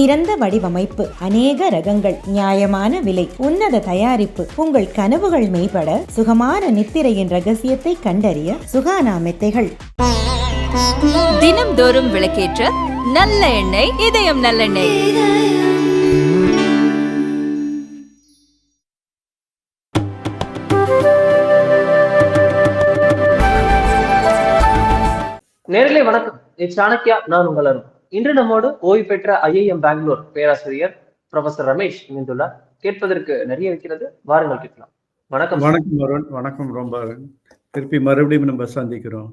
சிறந்த வடிவமைப்பு அநேக ரகங்கள் நியாயமான விலை உன்னத தயாரிப்பு உங்கள் கனவுகள் மெய்ப்பட சுகமான நித்திரையின் ரகசியத்தை கண்டறிய சுகானா மெத்தைகள். தினம்தோறும் விளக்கேற்ற நல்ல எண்ணெய் இதயம் நல்லெண்ணெய். நேரிலே வணக்கம். சாணக்கியா நான் உங்கள் அருண். இன்று நம்மோடு ஓய்வு பெற்ற ஐஐஎம் பெங்களூர் பேராசிரியர் ப்ரொஃபசர் ரமேஷ் இணைந்துள்ளார். கேட்பதற்கு நிறைய இருக்கிறது. வாருங்கள் கேட்கலாம். வணக்கம் வணக்கம் அருண். வணக்கம் ரொம்ப. திருப்பி மறுபடியும் நம்ம சந்திக்கிறோம்.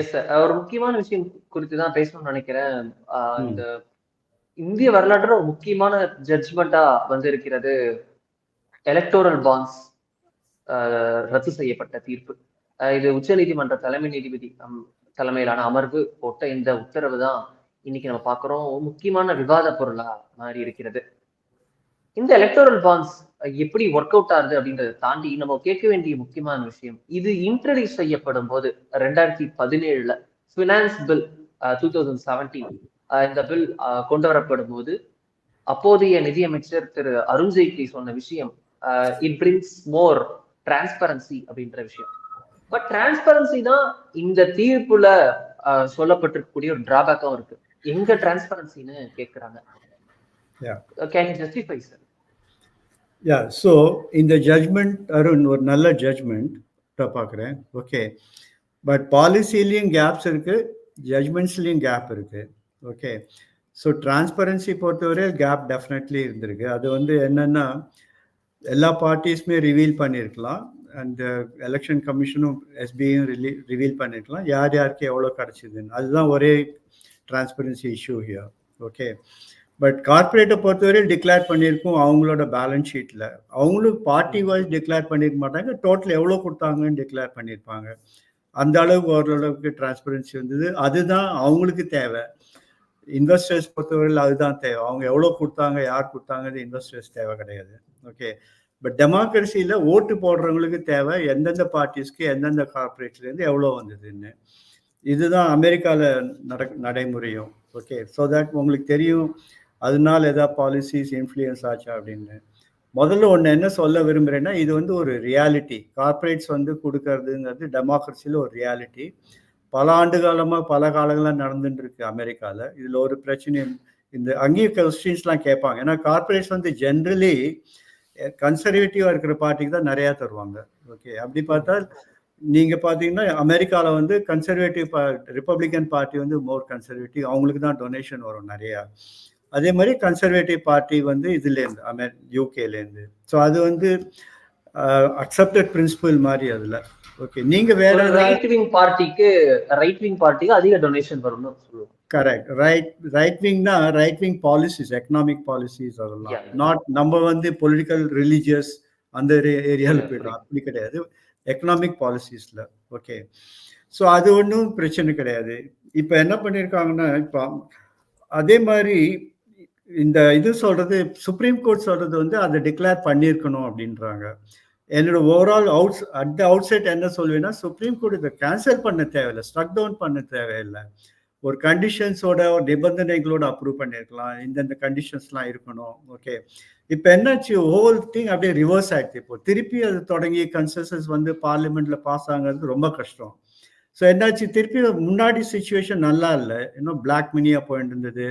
எஸ் சார் ஒரு முக்கியமான விஷயம் குறித்து தான் பேசணும்னு நினைக்கிறேன். இந்த இந்திய வரலாற்றுல ஒரு முக்கியமான ஜட்ஜ்மெண்டா வந்து இருக்கிறது எலக்டோரல் பாண்ட்ஸ் ரத்து செய்யப்பட்ட தீர்ப்பு. இது உச்சநீதிமன்ற தலைமை நீதிபதி தலைமையிலான அமர்வு போட்ட இந்த உத்தரவு தான் இன்னைக்கு நம்ம பார்க்குறோம் முக்கியமான விவாத பொருளா மாறி இருக்கிறது. இந்த எலக்டோரல் பாண்ட்ஸ் எப்படி ஒர்க் அவுட் ஆகுது அப்படின்றத தாண்டி நம்ம கேட்க வேண்டிய முக்கியமான விஷயம் இது இன்ட்ரடியூஸ் செய்யப்படும் போது ரெண்டாயிரத்தி பதினேழுல finance bill two thousand seventeen இந்த பில் கொண்டு வரப்படும் போது அப்போதைய நிதியமைச்சர் திரு அருண்ஜேட்லி சொன்ன விஷயம் இட் பிரிங்ஸ் மோர் டிரான்ஸ்பரன்சி அப்படின்ற விஷயம். பட் டிரான்ஸ்பரன்சி தான் இந்த தீர்ப்புல ஆஹ், சொல்லப்பட்டிருக்கக்கூடிய ஒரு டிராபேக்கும் இருக்கு. எங்க டிரான்ஸ்பரன்சின்னு கேக்குறாங்க. Can justify sir ya so இந்த ஜட்ஜ்மெண்ட் அருண் ஒரு நல்ல ஜட்ஜ்மெண்ட் பார்க்குறேன். ஓகே பட் பாலிசிலையும் கேப்ஸ் இருக்கு ஜட்ஜ்மெண்ட்ஸ்லையும் கேப் இருக்கு. ஓகே ஸோ டிரான்ஸ்பரன்சி பொறுத்தவரை கேப் டெஃபினெட்லி இருந்திருக்கு. அது வந்து என்னன்னா எல்லா பார்ட்டிஸுமே ரிவீல் பண்ணியிருக்கலாம் அண்ட் எலெக்ஷன் கமிஷனும் எஸ்பியும் ரிலீ ரிவீல் பண்ணியிருக்கலாம் யார் யாருக்கு எவ்வளோ கிடச்சிதுன்னு. அதுதான் ஒரே transparency issue here okay but கார்பரேட்டை பொறுத்தவரையில் டிக்ளேர் பண்ணியிருக்கோம் அவங்களோட பேலன்ஸ் ஷீட்டில் அவங்களும் பார்ட்டி வைஸ் டிக்ளேர் பண்ணியிருக்க மாட்டாங்க. டோட்டல் எவ்வளோ கொடுத்தாங்கன்னு டிக்ளேர் பண்ணியிருப்பாங்க. அந்த அளவுக்கு ஓரளவுக்கு டிரான்ஸ்பரன்சி வந்தது அதுதான் அவங்களுக்கு தேவை. இன்வெஸ்டர்ஸ் பொறுத்தவரையில் அதுதான் தேவை. அவங்க எவ்வளோ கொடுத்தாங்க யார் கொடுத்தாங்கிறது இன்வெஸ்டர்ஸ் தேவை கிடையாது ஓகே பட் டெமோக்ரஸியில் ஓட்டு போடுறவங்களுக்கு தேவை எந்தெந்த பார்ட்டிஸ்க்கு எந்தெந்த கார்பரேட்லேருந்து எவ்வளோ வந்ததுன்னு. இதுதான் அமெரிக்காவில் நட நடைமுறையும். ஓகே ஸோ தட் உங்களுக்கு தெரியும். அதனால ஏதாவது பாலிசிஸ் இன்ஃப்ளூயன்ஸ் ஆச்சா அப்படின்னு. முதல்ல ஒன்று என்ன சொல்ல விரும்புகிறேன்னா இது வந்து ஒரு ரியாலிட்டி கார்ப்பரேட்ஸ் வந்து கொடுக்கறதுங்கிறது டெமோக்ரஸியில் ஒரு ரியாலிட்டி பல ஆண்டு காலமாக பல காலங்களாக நடந்துட்டு இருக்கு அமெரிக்காவில் இதில் ஒரு பிரச்சனையும் இந்த அங்கேயும் கொஸ்டின்ஸ்லாம் கேட்பாங்க. ஏன்னா கார்ப்பரேட்ஸ் வந்து ஜென்ரலி கன்சர்வேட்டிவாக இருக்கிற பார்ட்டிக்கு தான் நிறையா தருவாங்க. ஓகே அப்படி பார்த்தா நீங்கள் பார்த்தீங்கன்னா அமெரிக்காவில் வந்து கன்சர்வேட்டிவ் பா ரிப்பப்ளிகன் பார்ட்டி வந்து மோர் கன்சர்வேட்டிவ் அவங்களுக்கு தான் டொனேஷன் வரும் நிறையா. அதே மாதிரி கன்சர்வேட்டிவ் பார்ட்டி வந்து இதுலேருந்து அமெ யூகேலேருந்து ஸோ அது வந்து அக்செப்டட் பிரின்சிபல் மாதிரி அதில். ஓகே நீங்கள் வேற ரைட் விங் பார்ட்டிக்கு ரைட் விங் பார்ட்டிக்கு அதிக டொனேஷன் வரும்னு சொல்லுவோம் correct right right விங்னா right wing policies economic policies அதெல்லாம். நாட் நம்ம வந்து பொலிட்டிக்கல் ரிலீஜியஸ் அந்த ஏரியாவில் போயிடும் அப்படி கிடையாது. எக்கனாமிக் பாலிசிஸில் ஓகே ஸோ அது ஒன்றும் பிரச்சனை கிடையாது. இப்போ என்ன பண்ணியிருக்காங்கன்னா இப்போ அதே மாதிரி இந்த இது சொல்றது சுப்ரீம் கோர்ட் சொல்றது வந்து அதை டிக்ளேர் பண்ணியிருக்கணும் அப்படின்றாங்க. என்னோட overall out at outside என்ன சொல்வேன்னா சுப்ரீம் கோர்ட் இதை கேன்சல் பண்ண தேவையில்லை. ஸ்ட்ரக் டவுன் பண்ண தேவையில்லை. ஒரு கண்டிஷன்ஸோட ஒரு நிபந்தனைகளோட அப்ரூவ் பண்ணியிருக்கலாம் இந்தந்த கண்டிஷன்ஸ்லாம் இருக்கணும். ஓகே இப்போ என்னாச்சு? ஹோல் திங் அப்படியே ரிவர்ஸ் ஆயிடுச்சு இப்போ. திருப்பி அது தொடங்கி கன்சென்சஸ் வந்து பார்லிமெண்ட்ல பாஸ் ஆகிறது ரொம்ப கஷ்டம். ஸோ என்னாச்சு? திருப்பி முன்னாடி சுச்சுவேஷன் நல்லா இல்லை. இன்னும் பிளாக் மினியா போயிட்டு இருந்தது.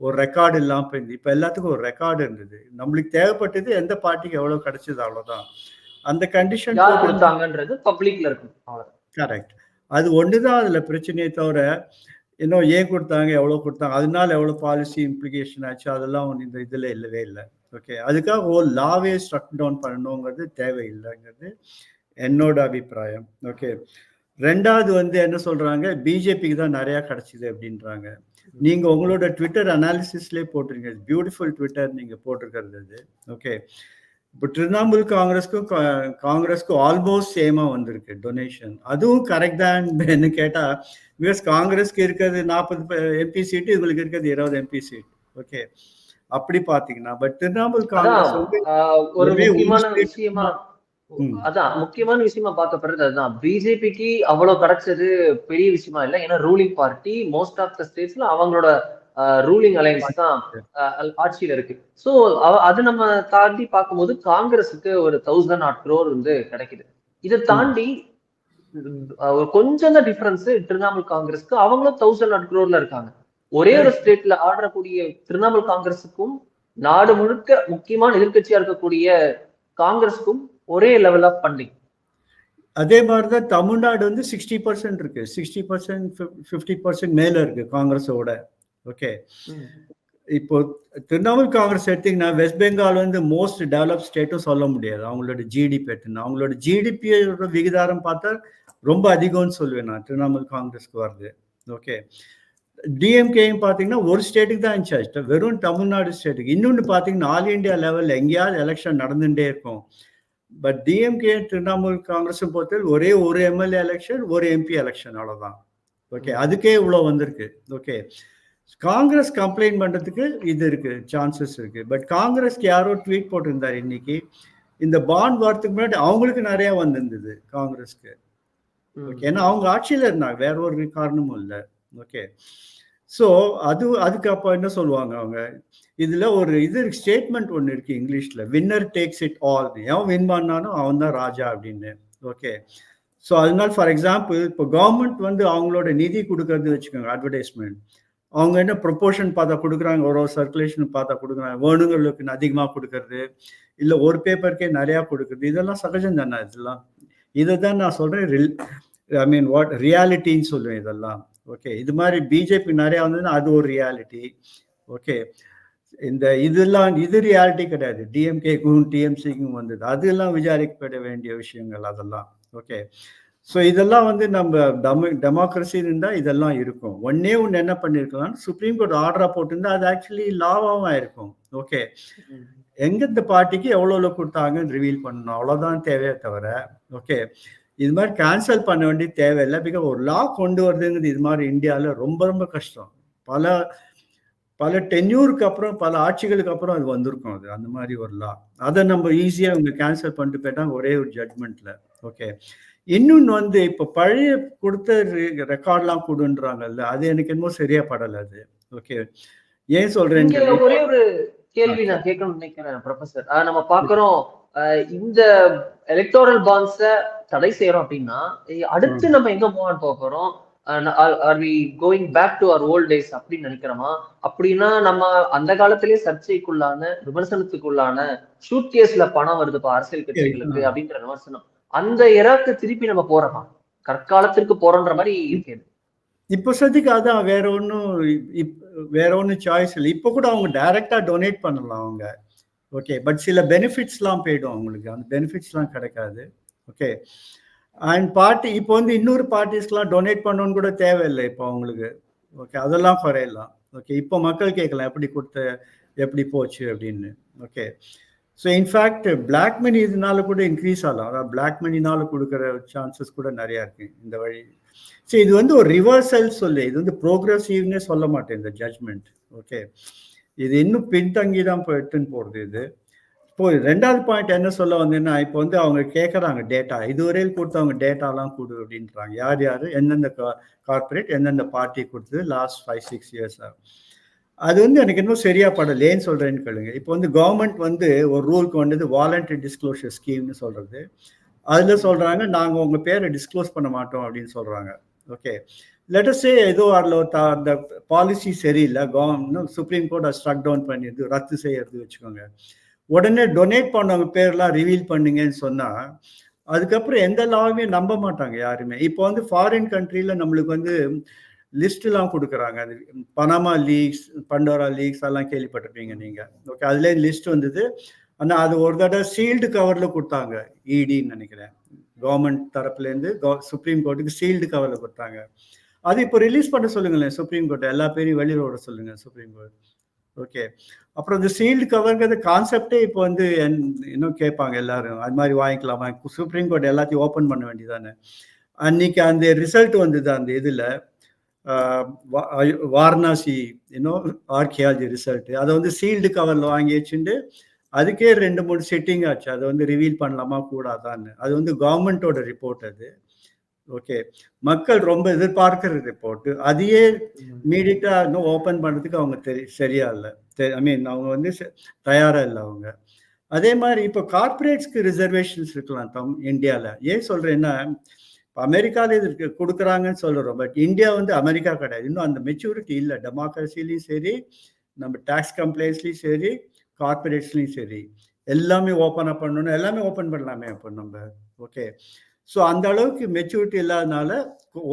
ஒரு ரெக்கார்டு இல்லாமல் போயிருந்தது. இப்போ எல்லாத்துக்கும் ஒரு ரெக்கார்டு இருந்தது. நம்மளுக்கு தேவைப்பட்டது எந்த பார்ட்டிக்கு எவ்வளோ கிடைச்சது அவ்வளோதான். அந்த கண்டிஷன் கொடுத்தாங்கன்றது பப்ளிக்ல இருக்கும் கரெக்ட் அது ஒன்று தான் அதில் பிரச்சனையே தவிர இன்னும் ஏன் கொடுத்தாங்க எவ்வளோ கொடுத்தாங்க அதனால எவ்வளோ பாலிசி இம்ப்ளிகேஷன் ஆச்சு அதெல்லாம் இந்த இதில் இல்லவே இல்லை. ஓகே அதுக்காக ஓ லாவே ஸ்ட்ரக் டவுன் பண்ணணுங்கிறது தேவையில்லைங்கிறது என்னோட அபிப்பிராயம். ஓகே ரெண்டாவது வந்து என்ன சொல்றாங்க பிஜேபிக்கு தான் நிறைய கிடைச்சிது அப்படின்றாங்க. நீங்க உங்களோட ட்விட்டர் அனாலிசிஸ்லேயே போட்டிருங்க பியூட்டிஃபுல் ட்விட்டர் நீங்க போட்டிருக்கிறது ஓகே இப்போ திரிணாமுல் காங்கிரஸ்க்கும் காங்கிரஸ்க்கும் ஆல்மோஸ்ட் சேமா வந்திருக்கு டொனேஷன் அதுவும் கரெக்ட் தான் கேட்டா பிகாஸ் காங்கிரஸ்க்கு இருக்கிறது நாற்பது எம்பி சீட்டு இவங்களுக்கு இருக்கிறது இருபது எம்பி சீட் ஓகே அப்படி பாத்தீங்கன்னா பட் திரிணாமுல் காங்கிரஸ் ஒரு முக்கியமான விஷயமா. அதான் முக்கியமான விஷயமா பார்க்கப்படுறது அதுதான். பிஜேபிக்கு அவ்வளவு கிடைச்சது பெரிய விஷயமா இல்லை. ஏன்னா ruling party most of the ஸ்டேட்ஸ்ல அவங்களோட ரூலிங் அலையன்ஸ் தான் ஆட்சியில இருக்கு. சோ அது நம்ம தாண்டி பார்க்கும்போது காங்கிரஸுக்கு ஒரு தௌசண்ட் நாட் க்ரோர் வந்து கிடைக்குது. இதை தாண்டி ஒரு கொஞ்சம் தான் டிஃபரன்ஸ் திரிணாமுல் காங்கிரஸ்க்கு அவங்களும் தௌசண்ட் நாட் க்ரோர்ல இருக்காங்க. ஒரே ஒரு ஸ்டேட்ல ஆடுறக்கூடிய திரிணாமுல் காங்கிரஸுக்கும் நாடு முழுக்க முக்கியமான எதிர்க்கட்சியா இருக்கக்கூடிய காங்கிரஸுக்கும் ஒரே லெவல் ஆஃப் ஃபண்டிங் அதே மாதிரி தான் தமிழ்நாடு வந்து சிக்ஸ்டி பர்சன்ட் இருக்கு. சிக்ஸ்டி பர்சன்ட் ஃபிஃப்டி பர்சன்ட் மேல இருக்கு காங்கிரஸோட. ஓகே இப்போ திரிணாமுல் காங்கிரஸ் எடுத்தீங்கன்னா வெஸ்ட் பெங்கால் வந்து மோஸ்ட் டெவலப் ஸ்டேட்டும் சொல்ல முடியாது. அவங்களோட ஜிடிபி எடுத்துன்னு அவங்களோட ஜிடிபியோட விகிதாரம் பார்த்தா ரொம்ப அதிகம்னு சொல்லுவேன் நான் திரிணாமுல் காங்கிரஸ்க்கு வருது. ஓகே டிஎம்கேயும் பார்த்தீங்கன்னா ஒரு ஸ்டேட்டுக்கு தான் இன்சார்ஜ் வெறும் தமிழ்நாடு ஸ்டேட்டுக்கு இன்னொன்று பார்த்தீங்கன்னா ஆல் இண்டியா லெவலில் எங்கேயாவது எலெக்ஷன் நடந்துகிட்டே இருக்கும். பட் டிஎம்கே திரிணாமுல் காங்கிரஸும் பொறுத்தவரை ஒரே ஒரு எம்எல்ஏ எலெக்ஷன் ஒரு எம்பி எலெக்ஷன் அவ்வளோதான் ஓகே அதுக்கே இவ்வளோ வந்திருக்கு. ஓகே காங்கிரஸ் கம்ப்ளைண்ட் பண்ணுறதுக்கு இது இருக்கு சான்சஸ் இருக்கு. பட் காங்கிரஸ்க்கு யாரோ ட்வீட் போட்டிருந்தார் இன்னைக்கு. இந்த பாண்ட் வரதுக்கு முன்னாடி அவங்களுக்கு நிறைய வந்திருந்தது காங்கிரஸ்க்கு. ஓகே ஏன்னா அவங்க ஆட்சியில் இருந்தாங்க வேற ஒரு காரணமும் இல்லை. ஓகே ஸோ அது அதுக்கு அப்போ என்ன சொல்லுவாங்க அவங்க? இதுல ஒரு இது ஸ்டேட்மெண்ட் ஒன்று இருக்கு இங்கிலீஷ்ல. வின்னர் டேக்ஸ் இட் ஆல் எவன் வின் பண்ணானோ அவன் தான் ராஜா அப்படின்னு. ஓகே ஸோ அதனால ஃபார் எக்ஸாம்பிள் இப்போ கவர்மெண்ட் வந்து அவங்களோட நிதி கொடுக்கறது வச்சுக்கோங்க அட்வர்டைஸ்மெண்ட் அவங்க என்ன ப்ரொப்போர்ஷன் பார்த்தா கொடுக்குறாங்க? ஒரு ஒரு சர்க்குலேஷன் பார்த்தா கொடுக்குறாங்க. வேணுங்களுக்கு அதிகமாக கொடுக்கறது? இல்லை ஒரு பேப்பருக்கே நிறையா கொடுக்குறது? இதெல்லாம் சகஜம் தானே இதெல்லாம்? இதை தான் நான் சொல்கிறேன் ஐ மீன் வாட் ரியாலிட்டின்னு சொல்லுவேன் இதெல்லாம். ஓகே இது மாதிரி பிஜேபி நிறையா வந்ததுன்னா அது ஒரு ரியாலிட்டி ஓகே இந்த இதெல்லாம் இது ரியாலிட்டி கிடையாது. டிஎம்கேக்கும் டிஎம்சிக்கும் வந்தது. அதெல்லாம் விசாரிக்கப்பட வேண்டிய விஷயங்கள் அதெல்லாம். ஓகே ஸோ இதெல்லாம் வந்து நம்ம டெமோ டெமோக்ரஸி இருந்தால் இதெல்லாம் இருக்கும். ஒன்னே ஒன்று என்ன பண்ணியிருக்கலாம் சுப்ரீம் கோர்ட் ஆர்டராக போட்டிருந்தா அது ஆக்சுவலி லாவாகவும் ஆயிருக்கும். ஓகே எங்கெந்த பார்ட்டிக்கு எவ்வளோ கொடுத்தாங்கன்னு ரிவீல் பண்ணணும். அவ்வளோதான் தேவையே தவிர ஓகே இது மாதிரி கேன்சல் பண்ண வேண்டிய தேவையில்லை. பிகாஸ் ஒரு லா கொண்டு வருதுங்கிறது இது மாதிரி இந்தியாவில் ரொம்ப ரொம்ப கஷ்டம். பல பல டென்யூருக்கு அப்புறம் பல ஆட்சிகளுக்கு அப்புறம் அது வந்திருக்கும் அது. அந்த மாதிரி ஒரு லா அதை நம்ம ஈஸியாக அவங்க கேன்சல் பண்ணிட்டு போயிட்டாங்க ஒரே ஒரு ஜட்மெண்ட்ல ஓகே இன்னொன்று வந்து இப்போ பழைய கொடுத்த ரெக்கார்ட்லாம் கொடுன்றாங்கல்ல அது எனக்கு என்னமோ சரியா படலை அது. ஓகே ஏன் சொல்றேன்னு இங்க ஒரே ஒரு கேள்வி நான் கேட்கணும்னு நினைக்கிறேன் ப்ரொஃபசர் நம்ம பாக்குறோம் இந்த எலக்டோரல் பாண்ட்ஸ தடை செய்யறோம் அப்படின்னா அடுத்து நம்ம எங்க மூவ் போக போறோம்? Are we going back to our old days அப்படின்னு நினைக்கிறோமா? அப்படின்னா நம்ம அந்த காலத்திலேயே சர்ச்சைக்குள்ளான விமர்சனத்துக்குள்ளான ஷூட் கேஸ்ல பணம் வருதுப்பா அரசியல் கட்சிகளுக்கு அப்படின்ற விமர்சனம். அந்த இறாக்கு திருப்பி நம்ம போறோமா? கற்காலத்திற்கு போறோன்ற மாதிரி இருக்குது இப்போ சதிக்கு அதான் வேற ஒன்றும் வேற ஒன்றும் சாய்ஸ் இல்லை. இப்போ கூட அவங்க டைரக்டா டொனேட் பண்ணலாம் அவங்க. ஓகே பட் சில பெனிஃபிட்ஸ்லாம் போயிடும் அவங்களுக்கு. அந்த பெனிஃபிட்ஸ்லாம் கிடைக்காது. ஓகே அண்ட் பார்ட்டி இப்போ வந்து இன்னொரு பார்ட்டிஸ்க்கெலாம் டொனேட் பண்ணணும்னு கூட தேவையில்லை இப்போ அவங்களுக்கு. ஓகே அதெல்லாம் குறையலாம். ஓகே இப்போ மக்கள் கேட்கலாம் எப்படி கொடுத்த எப்படி போச்சு அப்படின்னு. Okay so in fact black money இதனால கூட இன்க்ரீஸ் ஆகலாம். அதாவது பிளாக் மணினால கொடுக்குற சான்சஸ் கூட நிறையா இருக்கு இந்த வழி. ஸோ இது வந்து ஒரு ரிவர்சல் சொல்லு. இது வந்து ப்ரோக்ரஸிவ்னே சொல்ல மாட்டேன் இந்த ஜட்மெண்ட் ஓகே இது இன்னும் பின்தங்கி தான் போயிட்டுன்னு போகிறது இது. இப்போ ரெண்டாவது பாயிண்ட் என்ன சொல்ல வந்தேன்னா இப்போ வந்து அவங்க கேட்குறாங்க டேட்டா இதுவரையில் கொடுத்தவங்க டேட்டாலாம் கொடு அப்படின்றாங்க. யார் யார்? எந்தெந்த கார்பரேட் எந்தெந்த பார்ட்டி கொடுத்தது? லாஸ்ட் ஃபைவ் சிக்ஸ் இயர்ஸாக அது வந்து எனக்கு இன்னும் சரியா படலேன்னு சொல்றேன்னு கேளுங்க. இப்போ வந்து கவர்மெண்ட் வந்து ஒரு ரூலுக்கு வந்தது வாலண்டரி டிஸ்க்ளோஷர் ஸ்கீம்னு சொல்றது. அதுல சொல்றாங்க நாங்க உங்க பேரை டிஸ்க்ளோஸ் பண்ண மாட்டோம் அப்படின்னு சொல்றாங்க. ஓகே லெட்டஸ்டே ஏதோ அதில் அந்த பாலிசி சரியில்லை. Government supreme court struck down பண்ணிடுது ரத்து செய்யறது வச்சுக்கோங்க. உடனே டொனேட் பண்ணவங்க பேர்லாம் ரிவீல் பண்ணுங்கன்னு சொன்னால் அதுக்கப்புறம் எந்த லாவுமே நம்ப மாட்டாங்க யாருமே. இப்போ வந்து ஃபாரின் கண்ட்ரியில் நம்மளுக்கு வந்து லிஸ்ட்லாம் கொடுக்குறாங்க. அது பனாமா லீக்ஸ் பண்டோரா லீக்ஸ் எல்லாம் கேள்விப்பட்டிருப்பீங்க நீங்கள் ஓகே அதுலேயே லிஸ்ட் வந்தது. ஆனால் அது ஒரு தடவை சீல்டு கவரில் கொடுத்தாங்க இடின்னு நினைக்கிறேன். கவர்மெண்ட் தரப்புலேருந்து சுப்ரீம் கோர்ட்டுக்கு சீல்டு கவரில் கொடுத்தாங்க. அது இப்போ ரிலீஸ் பண்ண சொல்லுங்களேன் சுப்ரீம் கோர்ட் எல்லா பேரையும் வெளியில் விட சொல்லுங்க சுப்ரீம் கோர்ட் ஓகே அப்புறம் இந்த சீல்டு கவர்ங்கிறது கான்செப்டே இப்போ வந்து இன்னும் கேட்பாங்க எல்லாரும். அது மாதிரி வாங்கிக்கலாமா? சுப்ரீம் கோர்ட் எல்லாத்தையும் ஓப்பன் பண்ண வேண்டியதானே அன்னைக்கு அந்த ரிசல்ட் வந்தது அந்த இதில். வாரணாசி இன்னும் ஆர்கியாலஜி ரிசல்ட் அதை வந்து சீல்டு கவரில் வாங்கி வச்சுட்டு அதுக்கே ரெண்டு மூணு செட்டிங் ஆச்சு. அதை வந்து ரிவீல் பண்ணலாமா கூடாதான்னு. அது வந்து கவர்மெண்ட்டோட ரிப்போர்ட் அது. ஓகே மக்கள் ரொம்ப எதிர்பார்க்கிற ரிப்போர்ட் அதையே இமீடியட்டா இன்னும் ஓபன் பண்றதுக்கு அவங்க தெரி சரியா இல்லை. ஐ மீன் அவங்க வந்து செ- தயாரா இல்லை அவங்க. அதே மாதிரி இப்போ கார்ப்பரேட்ஸ்க்கு ரிசர்வேஷன்ஸ் இருக்கலாம் தம் இந்தியாவில் ஏன் சொல்றேன்னா இப்போ அமெரிக்காவில் இதற்கு கொடுக்குறாங்கன்னு சொல்கிறோம் பட் இந்தியா வந்து அமெரிக்கா கிடையாது. இன்னும் அந்த மெச்சூரிட்டி இல்லை. டெமோக்ரஸிலையும் சரி நம்ம டேக்ஸ் கம்ப்ளைண்ட்ஸ்லையும் சரி கார்பரேட்ஸ்லையும் சரி எல்லாமே ஓப்பன் அப் பண்ணணும். எல்லாமே ஓப்பன் பண்ணலாமே அப்போ நம்ம. ஓகே ஸோ அந்த அளவுக்கு மெச்சூரிட்டி இல்லாதனால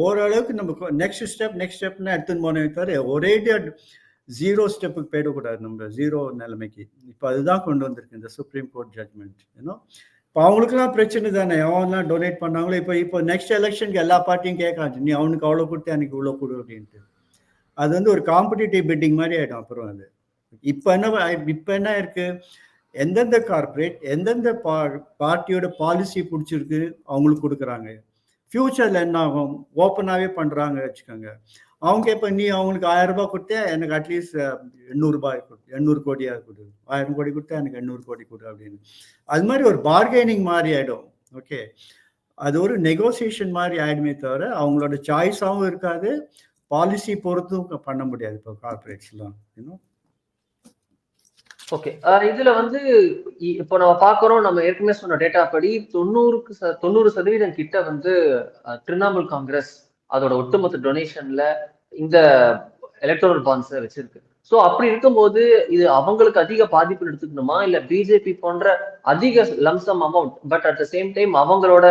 ஓரளவுக்கு நம்ம நெக்ஸ்ட் ஸ்டெப் நெக்ஸ்ட் ஸ்டெப்னு எடுத்துன்னு போனே தவிர ஒரேடியா ஜீரோ ஸ்டெப்புக்கு போயிடக்கூடாது நம்ம. ஜீரோ நிலைமைக்கு. இப்போ அதுதான் கொண்டு வந்திருக்கு இந்த சுப்ரீம் கோர்ட் ஜட்மெண்ட் ஏன்னா இப்போ அவங்களுக்குலாம் பிரச்சனை தானே? எவன்லாம் டொனேட் பண்ணாங்களோ இப்போ இப்போ நெக்ஸ்ட் எலெக்ஷனுக்கு எல்லா பார்ட்டியும் கேட்காது நீ அவனுக்கு அவ்வளோ கொடுத்து எனக்கு இவ்வளோ கொடு அப்படின்ட்டு. அது வந்து ஒரு காம்படிட்டிவ் பிட்டிங் மாதிரி ஆகிடும் அப்புறம் அது. இப்போ என்ன இப்போ என்ன இருக்குது எந்தெந்த கார்ப்பரேட் எந்தெந்த பா பார்ட்டியோட பாலிசி பிடிச்சிருக்கு அவங்களுக்கு கொடுக்குறாங்க. ஃப்யூச்சரில் என்ன ஆகும்? ஓப்பனாகவே பண்ணுறாங்க வச்சுக்கோங்க. அவங்க இப்போ நீ அவங்களுக்கு ஆயிரம் ரூபாய் கொடுத்தே எனக்கு அட்லீஸ்ட் எண்ணூறுபாய் கொடு எண்ணூறு கோடியாக கொடு. ஆயிரம் கோடி கொடுத்தா எனக்கு எண்ணூறு கோடி கொடு அப்படின்னு. அது மாதிரி ஒரு பார்கெனிங் மாதிரி ஆகிடும் ஓகே அது ஒரு நெகோசியேஷன் மாதிரி ஆயிடுமே தவிர அவங்களோட சாய்ஸாகவும் இருக்காது. பாலிசி பொறுத்தும் பண்ண முடியாது இப்போ கார்பரேட்ஸ்லாம் இன்னும் ஓகே இதுல வந்து இ- இப்போ நம்ம பாக்குறோம் நம்ம ஏற்கனவே சொன்ன டேட்டா படி தொண்ணூறுக்கு தொண்ணூறு சதவீதம் கிட்ட வந்து திரிணாமுல் காங்கிரஸ் அதோட ஒட்டுமொத்த டொனேஷன்ல இந்த எலக்ட்ரல் பாண்ட்ஸை வச்சிருக்கு. ஸோ அப்படி இருக்கும்போது இது அவங்களுக்கு அதிக பாதிப்பு எடுத்துக்கணுமா? இல்ல பிஜேபி போன்ற அதிக lump sum amount but at the same time அவங்களோட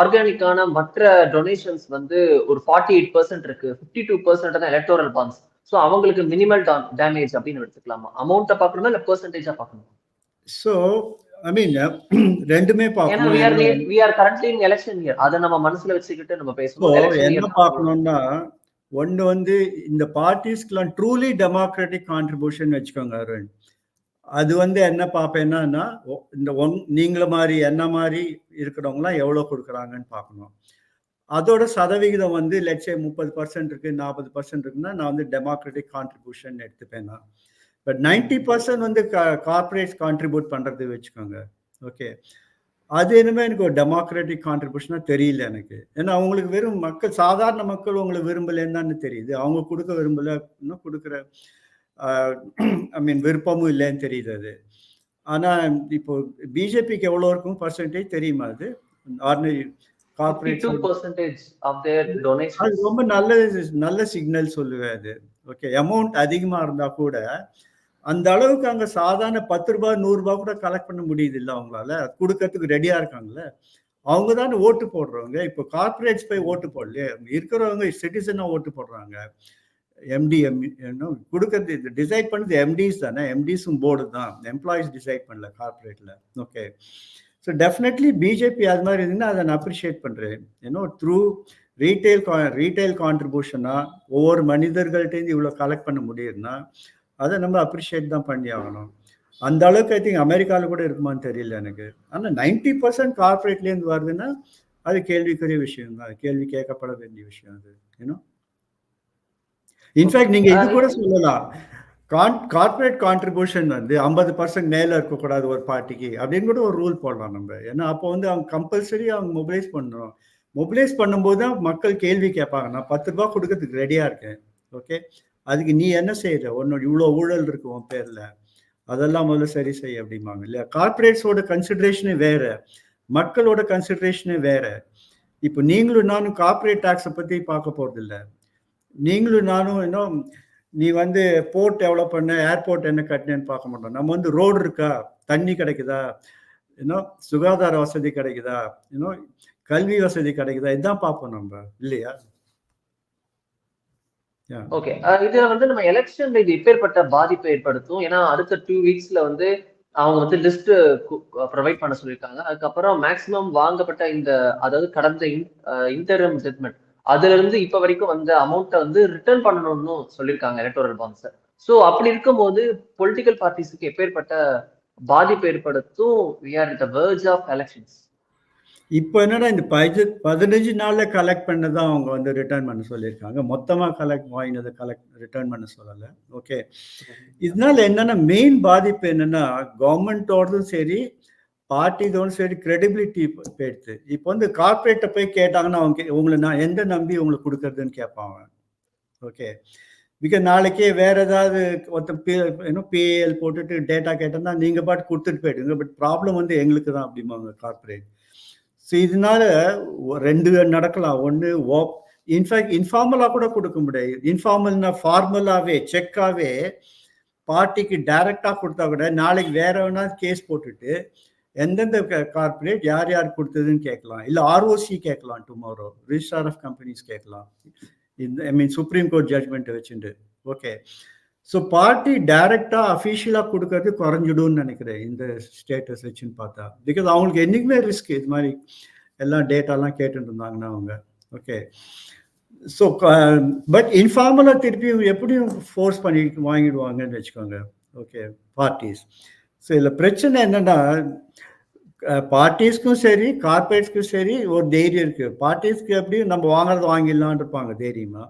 ஆர்கானிக்கான மற்ற டொனேஷன்ஸ் வந்து ஒரு ஃபார்ட்டி எயிட் பர்சன்ட் இருக்கு. ஃபிஃப்டி டூ பர்சன்ட் தான் எலக்டோரல் பாண்ட்ஸ் ஸோ அவங்களுக்கு மினிமல் டேமேஜ் அப்படின்னு எடுத்துக்கலாமா? அமௌண்ட்டை பார்க்கணுமா? இல்லை பெர்சன்டேஜா பார்க்கணுமா? ஸோ ஐ மீன் ரெண்டுமே பார்க்கணும். we are என்ன- we are currently in election year. அதை நம்ம மனசுல வச்சுக்கிட்டு நம்ம பேசணும். year என்ன பார்க்கணும்னா ஒன்று வந்து இந்த பார்ட்டிஸ்க்கெலாம் ட்ரூலி டெமோக்ராட்டிக் கான்ட்ரிபியூஷன் வச்சுக்கோங்க அருண். அது வந்து என்ன பார்ப்பேன்னா இந்த ஒன் நீங்கள மாதிரி என்ன மாதிரி இருக்கிறவங்களாம் எவ்வளோ கொடுக்குறாங்கன்னு பார்க்கணும். அதோட சதவிகிதம் வந்து லட்சே முப்பது பர்சன்ட் இருக்கு நாற்பது பர்சன்ட் இருக்குன்னா நான் வந்து டெமோக்ராட்டிக் கான்ட்ரிபியூஷன் எடுத்துப்பேன் நான். பட் நைன்டி பர்சன்ட் வந்து கார்பரேட்ஸ் கான்ட்ரிபியூட் பண்ணுறது வச்சுக்கோங்க. ஓகே அது என்னமே எனக்கு ஒரு டெமோக்ராட்டிக் கான்ட்ரிபியூஷனாக தெரியல எனக்கு. ஏன்னா அவங்களுக்கு வெறும் மக்கள் சாதாரண மக்கள் உங்களை விரும்பலைன்னு தெரியுது. அவங்க கொடுக்க விரும்பல இன்னும் கொடுக்குற ஐ மீன் விருப்பமும் இல்லைன்னு தெரியுது அது. ஆனால் இப்போ பிஜேபிக்கு எவ்வளோ இருக்கும்? பர்சன்டேஜ் தெரியுமா அது? ஆர்டினரி கார்பரேட் அது ரொம்ப நல்ல நல்ல சிக்னல் சொல்லுவேன் அது. ஓகே அமௌண்ட் அதிகமாக இருந்தால் கூட அந்த அளவுக்கு அங்கே சாதாரண பத்து ரூபாய் நூறு ரூபாய் கூட கலெக்ட் பண்ண முடியுது இல்லை அவங்களால? கொடுக்கறதுக்கு ரெடியாக இருக்காங்கல்ல? அவங்க தானே ஓட்டு போடுறவங்க. இப்போ கார்பரேட்ஸ் போய் ஓட்டு போடலையே. இருக்கிறவங்க சிட்டிசனாக ஓட்டு போடுறாங்க. எம்டி எம் கொடுக்கறது இது டிசைட் பண்ணது எம்டிஸ் தானே. எம்டிஸும் போர்டு தான். எம்ப்ளாயிஸ் டிசைட் பண்ணல கார்பரேட்ல ஓகே ஸோ டெஃபினெட்லி பிஜேபி அது மாதிரி இருந்ததுன்னா அதை நான் அப்ரிஷியேட் பண்ணுறேன் ஏன்னோ த்ரூ ரீட்டைல் ரீட்டைல் கான்ட்ரிபியூஷனாக ஒவ்வொரு மனிதர்கள்ட்டேருந்து இவ்வளோ கலெக்ட் பண்ண முடியுதுன்னா அதை நம்ம அப்ரிஷியேட் தான் பண்ணி ஆகணும். அந்த அளவுக்கு ஐ திங்க் அமெரிக்காவில் கூட இருக்குமான்னு தெரியல எனக்கு. ஆனால் நைன்டி பர்சன்ட் கார்பரேட்லேருந்து வருதுன்னா அது கேள்விக்குரிய விஷயம் தான். கேள்வி கேட்கப்பட வேண்டிய விஷயம் அது ஏன்னா இன்ஃபேக்ட் நீங்க இது கூட சொல்லலாம். கார்பரேட் கான்ட்ரிபியூஷன் வந்து ஐம்பது பர்சன்ட் மேலே இருக்கக்கூடாது ஒரு பார்ட்டிக்கு அப்படின்னு கூட ஒரு ரூல் போடலாம் நம்ம. ஏன்னா அப்போ வந்து அவங்க கம்பல்சரி அவங்க மொபிலைஸ் பண்ணணும். மொபிலைஸ் பண்ணும்போது தான் மக்கள் கேள்வி கேட்பாங்க. நான் பத்து ரூபா கொடுக்கறதுக்கு ரெடியாக இருக்கேன். ஓகே அதுக்கு நீ என்ன செய்யற உன்னோட இவ்வளோ ஊழல் இருக்கு உன் பேர்ல. அதெல்லாம் முதல்ல சரி செய் அப்படிம்பாங்க இல்லையா? கார்பரேட்ஸோட கன்சிடரேஷனே வேற. மக்களோட கன்சிடரேஷனே வேற. இப்போ நீங்களும் நானும் கார்பரேட் டேக்ஸை பத்தி பார்க்க போறது இல்லை நீங்களும் நானும் இன்னும் நீ வந்து போர்ட் டெவலப் பண்ண ஏர்போர்ட் என்ன கட்டினேன்னு பார்க்க மாட்டோம். நம்ம வந்து ரோடு இருக்கா? தண்ணி கிடைக்குதா? இன்னும் சுகாதார வசதி கிடைக்குதா? இன்னும் கல்வி வசதி கிடைக்குதா? இதுதான் பார்ப்போம் நம்ம. இல்லையா? ஓகே இதுல வந்து நம்ம எலெக்ஷன்ல இது எப்பேற்பட்ட பாதிப்பை ஏற்படுத்தும்? ஏன்னா அடுத்த டூ வீக்ஸ்ல வந்து அவங்க வந்து லிஸ்ட் ப்ரொவைட் பண்ண சொல்லியிருக்காங்க. அதுக்கப்புறம் மேக்சிமம் வாங்கப்பட்ட இந்த அதாவது கடந்த இன்டர்ம் ஜட்மெண்ட் அதுல இருந்து இப்ப வரைக்கும் வந்த அமௌண்ட்டை வந்து ரிட்டர்ன் பண்ணணும்னு சொல்லியிருக்காங்க எலக்டோரல் பாண்ட்ஸ் ஸோ அப்படி இருக்கும்போது பொலிட்டிக்கல் பார்ட்டிஸுக்கு எப்பேற்பட்ட பாதிப்பு ஏற்படுத்தும்? We are the verge of elections இப்போ என்னடா இந்த பதி பதினஞ்சு நாளில் கலெக்ட் பண்ணதான் அவங்க வந்து ரிட்டர்ன் பண்ண சொல்லியிருக்காங்க. மொத்தமாக கலெக்ட் வாங்கினதை கலெக்ட் ரிட்டர்ன் பண்ண சொல்லலை. ஓகே இதனால என்னன்னா மெயின் பாதிப்பு என்னன்னா கவர்மெண்ட்டோடதும் சரி பார்ட்டிஸோட சரி கிரெடிபிலிட்டி போயிடுது. இப்போ வந்து கார்பரேட்டை போய் கேட்டாங்கன்னா அவங்க கே- உங்களை நான் எந்த நம்பி உங்களுக்கு கொடுக்குறதுன்னு கேட்பாங்க. ஓகே பிகாஸ் நாளைக்கே வேற ஏதாவது ஒருத்தன் இன்னும் பிஏஎல் போட்டுட்டு டேட்டா கேட்டோம்னா நீங்கள் பாட்டு கொடுத்துட்டு போயிடுங்க. பட் ப்ராப்ளம் வந்து எங்களுக்கு தான் அப்படிம்பாங்க கார்பரேட் ஸோ இதனால ரெண்டு நடக்கலாம். ஒன்று ஓ இன்ஃபேக்ட் இன்ஃபார்மலாக கூட கொடுக்க முடியாது. இன்ஃபார்மல்னா ஃபார்மலாகவே செக்காகவே பார்ட்டிக்கு டைரக்டாக கொடுத்தா கூட நாளைக்கு வேற வேணா கேஸ் போட்டுட்டு எந்தெந்த கார்பரேட் யார் யார் கொடுத்ததுன்னு கேட்கலாம். இல்லை ஆர்ஓசி கேட்கலாம் டுமாரோ ரிஜிஸ்டார் ஆஃப் கம்பெனிஸ் கேட்கலாம். இந்த I mean supreme court judgment வச்சுட்டு ஓகே ஸோ பார்ட்டி டைரக்டாக அஃபீஷியலாக கொடுக்கறது குறைஞ்சிடும்னு நினைக்கிறேன் இந்த ஸ்டேட்டஸ் வச்சுன்னு பார்த்தா. பிகாஸ் அவங்களுக்கு என்னைக்குமே ரிஸ்க் இது மாதிரி எல்லாம் டேட்டாலாம் கேட்டுட்டு இருந்தாங்கன்னா அவங்க. ஓகே ஸோ பட் இன்ஃபார்மலாக திருப்பியும் எப்படியும் ஃபோர்ஸ் பண்ணி வாங்கிடுவாங்கன்னு வச்சுக்கோங்க. ஓகே பார்ட்டிஸ் ஸோ இதில் பிரச்சனை என்னன்னா பார்ட்டிஸ்க்கும் சரி கார்பரேட்ஸ்க்கும் சரி ஒரு தைரியம் இருக்குது பார்ட்டிஸ்க்கு எப்படியும் நம்ம வாங்குறது வாங்கிடலான் இருப்பாங்க தைரியமாக